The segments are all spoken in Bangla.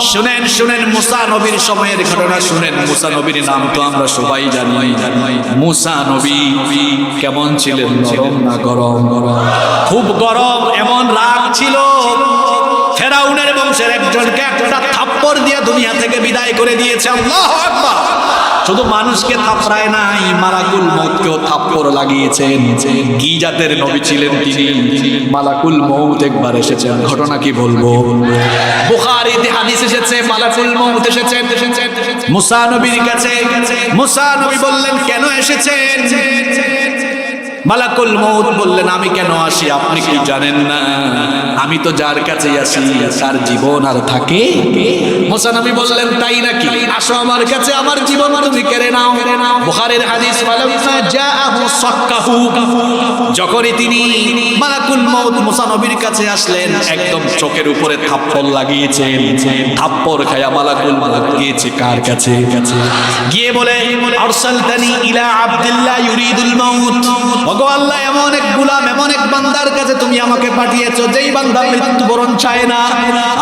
শুনেন শুনেন, মুসা নবীর সময়ের ঘটনা শুনেন। মুসা নবীর নাম তো আমরা সবাই জানি। মুসা নবী কেমন ছিলেন? নরম না গরম? গরম খুব গরম, এমন রাগ ছিল। বংশের একজনকে একটা থাপ্পড় দিয়ে দুনিয়া থেকে বিদায় করে দিয়েছে। আল্লাহ আকবার। শুধু মানুষকে থাপড়ায় নাই, মালাকুল মৌতকেও থাপ্পড় লাগিয়েছেন। কি জাতের নবী ছিলেন তিনি? মালাকুল মৌত একবার এসেছেন, ঘটনা কি বলব? বুখারীতে হাদিস এসেছে, মালাকুল মৌত এসেছেন। মুসা নবীর কাছে, মুসা নবী বললেন, কেন এসেছেন? মালাকুল মৌত বললেন, আমি কেন আসি? আপনি কি জানেন না? আমি তো যার কাছে আসি তার জীবন আর থাকে। মোসানবী বললেন, তাই নাকি? আসো আমার কাছে, আমার জীবন তুমি কেড়ে নাও। বুখারীর হাদিস যখনই তিনি মালাকুল মৌত মুসানবীর কাছে আসলেন, একদম চোখের উপরে থাপ্পড় লাগিয়েছেন। থাপ্পড় খায়া মালাকুল মালাক গিয়েছে কার কাছে? গিয়ে বলে, আরসালতানি ইলা আব্দুল্লাহ ইউরিদুল মাউত। ওগো আল্লাহ, এমন এক গুলাম, এমন এক বান্দার কাছে তুমি আমাকে পাঠিয়েছো, যেই বান্দা মৃত্যুবরণ চায় না।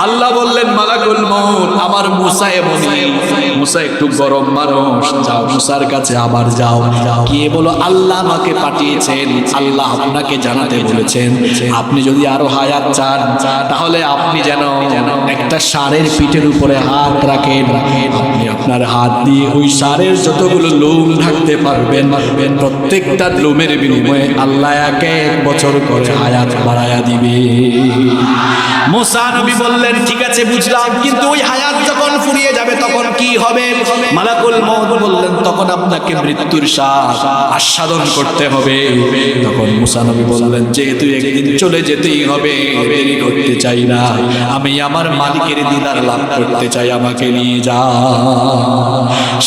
আল্লাহ বললেন, মালাকুল মউত, আমার মুসা এমনই মুসা, একটু গরম মানুষ। যাও, মুসার কাছে আবার যাও। গিয়ে বলো, আল্লাহ আমাকে পাঠিয়েছেন। আল্লাহ আপনাকে জানাতে বলেছেন। আপনি যদি আরও হায়াত চান, তাহলে আপনি যেন একটা সারের পিঠের উপরে হাত রাখেন। আপনি আপনার হাত দিয়ে ওই সারের যতগুলো লোম ঢাকতে পারবেন পারবেন, প্রত্যেকটা লোমের বিনিময়ে আল্লাহ এক এক বছর করে হায়াত বাড়ায়া দিবে। মোসা নবী বললেন ঠিক আছে বুঝলাম কিন্তু ওই হায়াত যখন ফুরিয়ে যাবে তখন কি হবে? মালাকুল মউত বললেন, তখন আপনাকে মৃত্যুর শ্বাস আস্বাদন করতে হবে। তখন মুসা নবী বললেন, যেহেতু একদিন চলে যেতেই হবে, দেরি করতে চাই না। আমি আমার মালিকের দিদার লাভ করতে চাই, আমাকে নিয়ে যা।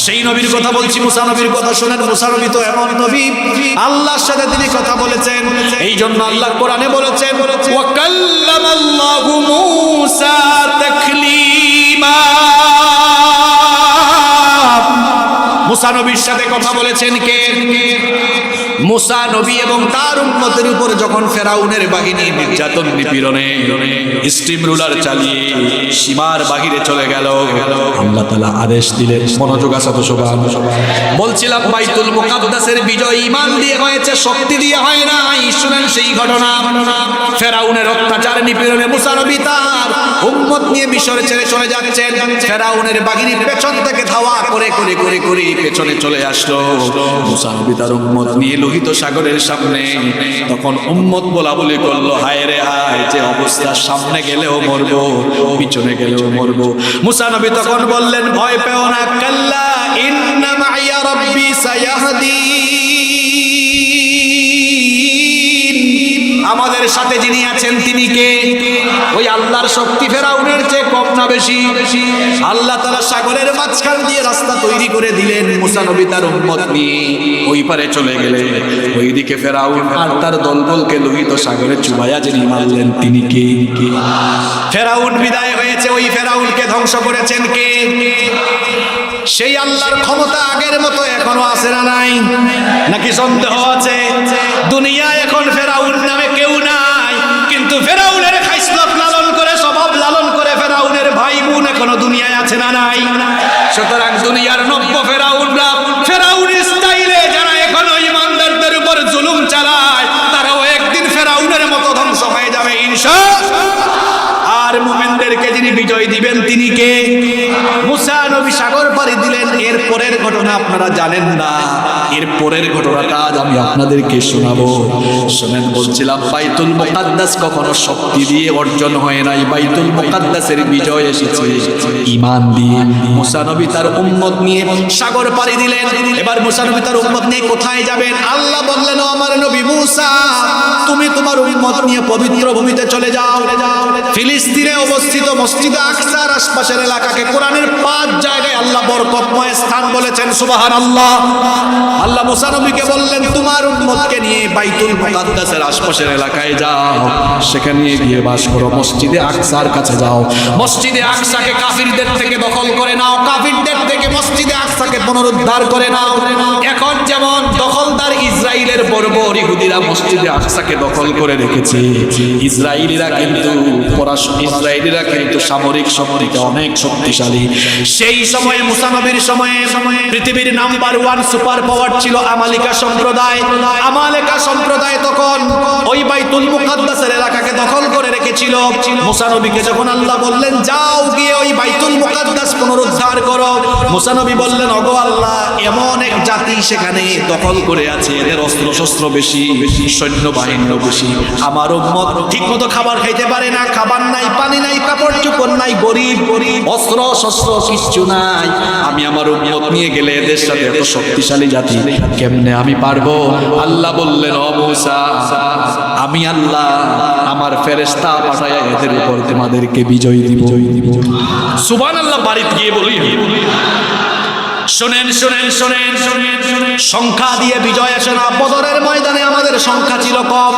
সেই নবীর কথা বলছি, মুসা নবীর কথা শোনেন। মুসা নবী তো এমন নবী, আল্লাহর সাথে তিনি কথা বলেছেন। এই জন্য আল্লাহ কোরআনে বলেছেন ওয়াকাল্লামাল্লাহু মূসা তাকলিমা। মুসা সাথে কথা বলেছেন কে? মুসা নবী এবং তার উম্মতের উপর যখন ফেরাউনের বাহিনী নির্যাতন নিপীড়নে স্টিম রুলার চালিয়ে সীমার বাহিরে চলে গেল, আল্লাহ তাআলা আদেশ দিলেন, মনোযোগ আছে তো সবার। বলছিলাম, বাইতুল মুকাদ্দাসের বিজয় ঈমান দিয়ে হয়েছে, শক্তি দিয়ে হয় না শুনেন সেই ঘটনা। ফেরাউনের অত্যাচার নিপীড়নে মুসা নবী তার উম্মত নিয়ে মিশর ছেড়ে চলে যাচ্ছেন। ফেরাউনের বাহিনী পেছন থেকে ধাওয়া করে করে করে করে পেছনে চলে আসলো। মুসা নবী তার উম্মত নিয়ে লোহিত সাগরের সামনে। তখন উম্মত বলা বলি করল, হায় রে, হায়, যে অবস্থা, সামনে গেলেও মরবো, পিছনে গেলেও মরবো। মুসা নবী তখন বললেন, ভয় পেও না, কাল্লা ইন্না মাইয়া রব্বি সায়াহদিন আমাদের সাথে যিনি আছেন, তিনি কে? ওই আল্লাহর শক্তি ফেরাউনের চেয়ে কম না বেশি। আল্লাহ তালা সাগরের মাঝখান দিয়ে রাস্তা তৈরি করে দিলেন মুসা নবী তার নিয়ে। ওই পারে চলে গেলে, ওইদিকে ফেরাউন আর তার দলবলকে লোহিত সাগরে চুবাইয়া যিনি মারলেন, তিনি কে? ফেরাউন বিদায় হয়েছে, ওই ফেরাউনকে ধ্বংস করেছেন কে? সেই আল্লাহর ক্ষমতা আগের মতো এখনও আছে না নাই? নাকি সন্দেহ আছে? দুনিয়া এখন ফেরাউন আছে নাই। সুতরাং দুনিয়ার নব্য ফেরাউনরা ফেরাউন স্টাইলে যারা এখনও ইমানদারদের উপর জুলুম চালায়, তারাও একদিন ফেরাউনের মতো ধ্বংস হয়ে যাবে ইনশা আর মোমেনদেরকে যিনি বিজয় দিবেন, তিনি কে? মুসা নবী সাগর পাড়ি দিলেন। এর পরের ঘটনা আপনারা জানেন না। এর পরের ঘটনাটা আজ আমি আপনাদেরকে শোনাবো। শোনেন, বলছিলাম, বাইতুল মুকাদ্দাস কখনো শক্তি দিয়ে অর্জন হয় নাই। বাইতুল মুকাদ্দাসের বিজয় এসেছে। ঈমান দিয়ে মুসা নবী তার উম্মত নিয়ে সাগর পাড়ি দিলেন। এবার মুসা নবী তার উম্মত নিয়ে কোথায় যাবেন? আল্লাহ বললেন আমার নবী মুসা, তুমি তোমার উম্মত নিয়ে পবিত্র ভূমিতে চলে যাও। ফিলিস্তিনে অবস্থিত মসজিদে আকসার আশপাশের এলাকাকে কোরআনের পাঁচ জায়গায় আল্লাহ বরকতময় স্থান বলেছেন সুবাহান আল্লাহ আল্লাহ মুসা নবীকে বললেন, তোমার উম্মতকে নিয়ে বাইতুল মুকাদ্দাসের আশপাশের এলাকায় যাও। সেখানে গিয়ে বাস করো। মসজিদে আকসার কাছে যাও। মসজিদে আকসাকে কাফিরদের থেকে দখল করে নাও। কাফিরদের থেকে মসজিদে আকসাকে পুনরুদ্ধার করে নাও। এখন যেমন ইসরায়েলের বর্বর ইহুদিরা মসজিদে আকসাকে দখল করে রেখেছে। ইসরায়েলিরা কিন্তু ইসরায়েলিরা কিন্তু সামরিক শক্তিতে অনেক শক্তিশালী। সেই সময়ে মুসানবীর সময়ে পৃথিবীর নাম্বার ওয়ান সুপার পাওয়ার ছিল আমালিকা সম্প্রদায়। আমালিকা সম্প্রদায় তখন ওই বাইতুল মুকাদ্দাসের এলাকাকে দখল করে রেখেছিল। মুসানবীকে যখন আল্লাহ বললেন, যাও গিয়ে ওই বাইতুল মুকাদ্দাস পুনরুদ্ধার করো। মুসানবী বললেন, অগো আল্লাহ, এমন এক জাতি সেখানে দখল করে আছে। এদের অস্ত্র শস্ত্র বেশি সৈন্য বাহিনীও বেশি। আমার উম্মত ঠিক মতো খাবার খাইতে পারে না, খাবার নাই, পানি নাই, কাপড় চোপড় নাই, গরিব গরিব অস্ত্র শস্ত্র কিচ্ছু নাই। আমি আমার উম্মত নিয়ে গেলে এদের সাথে এত শক্তিশালী জাতি কেমনে আমি পারব? আল্লাহ বললেন মূসা, আমি আল্লাহ, আমার ফেরেশতা পাঠায় এদের উপর তোমাদেরকে বিজয় দিব। সুবহান আল্লাহ বাড়িতে গিয়ে বলি। শোনেন শোনেন শোনেন শোনেন সংখ্যা দিয়ে বিজয় আসে না। বদরের ময়দানে আমাদের সংখ্যা ছিল কম।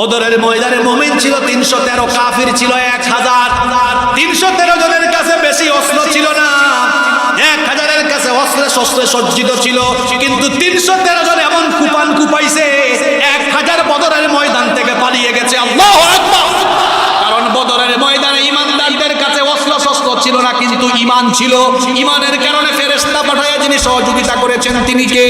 বদরের ময়দানে মুমিন ছিল তিনশো তেরো, কাফির ছিল এক হাজার। তিনশো তেরো জনের কাছে বেশি অস্ত্র ছিল না। এক হাজারের কাছে অস্ত্রে শস্ত্রে সজ্জিত ছিল। কিন্তু তিনশো তেরো জন এমন কুপান কুপাইছে, এক হাজার বদরের ময়দান থেকে পালিয়ে গেছে। কারণ বদরের ময়দানে ইমানদারদের কাছে অস্ত্র শস্ত্র ছিল না, কিন্তু ইমান ছিল। ইমানের কারণে ফেরেশতা পাঠায় যিনি সহযোগিতা করেছেন, তিনি কে?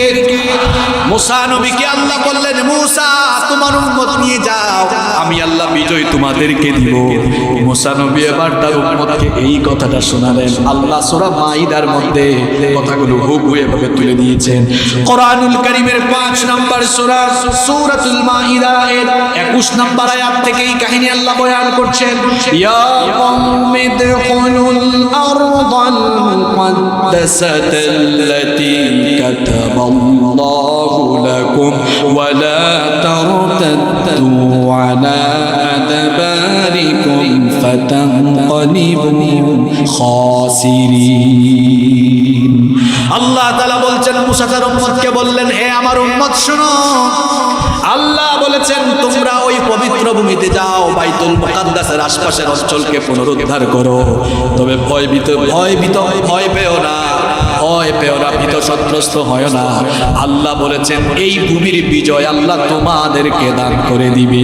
মুসা নবীকে আল্লাহ বললেন, মুসা, তোমার উম্মত নিয়ে যাও। আমি আল্লাহ বিজয় তোমাদেরকে দিব। মুসা নবী এবার তার উম্মতকে এই কথাটা শোনালেন। আল্লাহ সূরা মাইদার মধ্যে কথাগুলো হুবহু এভাবে তুলে দিয়েছেন। কোরআনুল কারীমের 5 নম্বর সূরা, সূরাতুল মাইদা এর 21 নম্বর আয়াত থেকে এই কাহিনী আল্লাহ বয়ান করছেন। ইয়া কওমি আরদাল التي كتب الله. ওয়া লা তারতাদ্দু আলা আদবারিকুম ফাতানকালিবু খাসিরিন আল্লাহ তাআলা বলছেন, মুসা তার উম্মতকে বললেন, হে আমার উম্মত, শুনো। আল্লাহ বলেছেন, তোমরা ওই পবিত্র ভূমিতে যাও, বাইতুল মুকাদ্দাসের আশপাশের অঞ্চলকে পুনরুদ্ধার করো। তবে ভয় ভীত ভয় ভীত ভয় পেও না। ভয় পেও না ভীত সন্ত্রস্ত হয় না আল্লাহ বলেছেন এই ভূমির বিজয় আল্লাহ তোমাদেরকে দান করে দিবে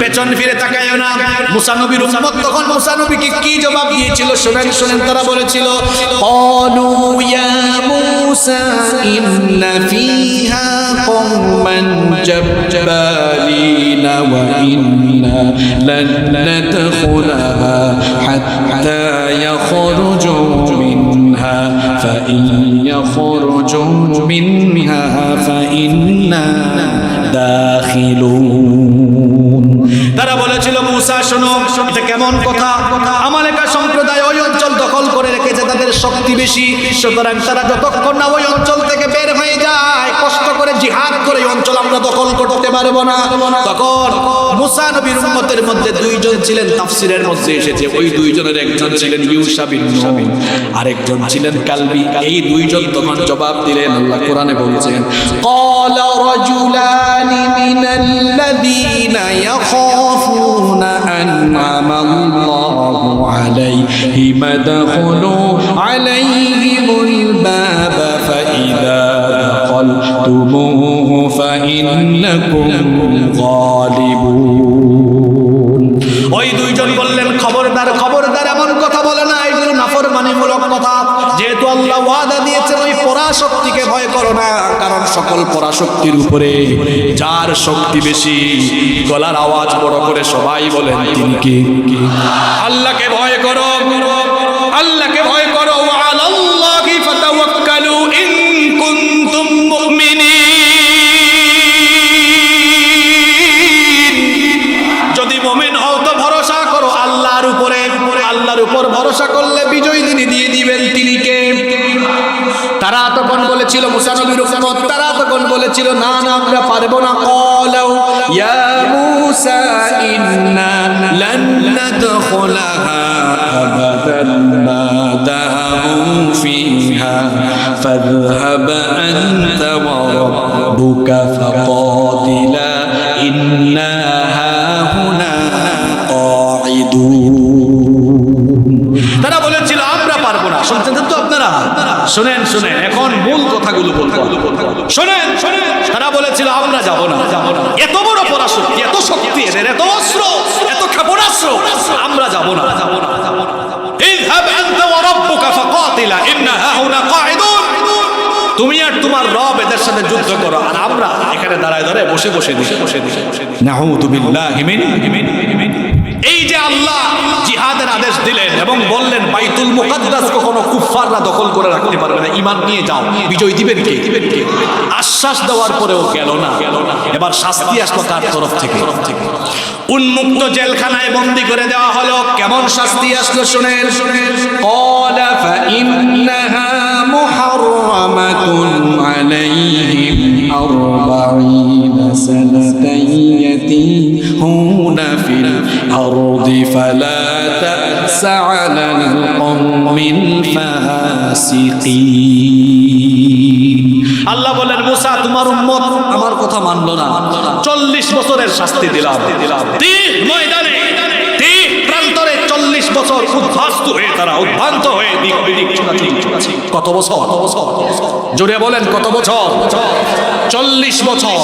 পেছন ফিরে তাকায়ও না মুসা নবীর উম্মত তখন মুসা নবীকে কি জবাব দিয়েছিল শুনেন শুনেন তারা বলেছিল قالوا يا موسى إن فيها قوما جبارين وإنا لن ندخلها حتى يخرجوا منها فإن يخرجوا منها فإنا داخلون তারা বলেছিল মুসা শোনো এটা কেমন কথা আমালেকা সম্প্রদায় ওই অঞ্চল দখল করে রেখেছে তাদের শক্তি বেশি সুতরাং তারা যতক্ষণ না ওই অঞ্চল থেকে বের হয়ে যায় কষ্ট করে জিহাদ করে ওই অঞ্চল আমরা দখল করতে পারবো না তখন মুসা নবীর উম্মতের মধ্যে দুইজন ছিলেন তাফসিরের মধ্যে এসেছে ওই দুইজনের একজন ছিলেন ইউসা বিন নূন আরেকজন ছিলেন কালবি এই দুইজন তখন জবাব দিলেন আল্লাহ কোরআনে বলছেন قال رجلان من الذين يخافون أنعم الله عليهم ادخلوا عليهم الباب فإذا دخلتموه ওই দুইজন বললেন খবরদার খবরদার এমন কথা বলে না এগুলো নাফরমানিমূলক কথা। যেহেতু আল্লাহ ওয়াদা দিয়েছেন ওই পরাশক্তিকে ভয় করো না কারণ সকল পরাশক্তির উপরে যার শক্তি বেশি গলার আওয়াজ বড় করে সবাই বলেন তিনি কি? আল্লাহকে ভয় করো আল্লাহকে ভয় করো। ইয়া মুসা ইন্না লান নাদখুলাহা আবাদান মা দামু ফিহা ফাযহাব আনতা ওয়া রাব্বুকা ফাকাতিলা পারবো না শুনছেন তো আপনারা শুনেন শুনেন এখন মূল কথাগুলো বলবো শুনেন শুনেন তারা বলেছিল আমরা যাব না যাব না এত বড় পরাশক্তি এত শক্তি এদের এত অস্ত্র এত ক্ষেপণাস্ত্র আমরা যাব না যাব না যাব না اذهب انت وربك فقاتلا انا هاهنا قاعدون তুমি আর তোমার রব এদের সাথে যুদ্ধ করো আর আমরা এখানে দাঁড়ায় দাঁড়ায় বসে বসে দিই বসে দিই নাউযু বিল্লাহি মিন এই যে আল্লাহ জিহাদের আদেশ দিলেন এবং বললেন বাইতুল মুকাদ্দাস কখনো কুফফাররা দখল করে রাখতে পারবে না ঈমান নিয়ে যাও বিজয় দিবেন কে দিবেন কে আশ্বাস দেওয়ার পরেও গেল না গেল না এবার শাস্তি আসলো কার তরফ থেকে উন্মুক্ত জেলখানায় বন্দি করে দেওয়া হলো কেমন শাস্তি আসলো শুনেন শুনেন قال فإنها محرمة عليهم أربعين سنة يتيهون في الأرض فلا تأس على القوم الفاسقين আল্লাহ বলেন মুসা তোমার উম্মত আমার কথা মানলো না চল্লিশ বছরের শাস্তি দিলাম তীর ময়দানে তীর প্রান্তরে চল্লিশ বছর উদ্ভাস্ত হয়ে তারা উদ্ভ্রান্ত হয়ে দিক বিদিক ছোটাছুটি। কত বছর জোরে বলেন কত বছর চল্লিশ বছর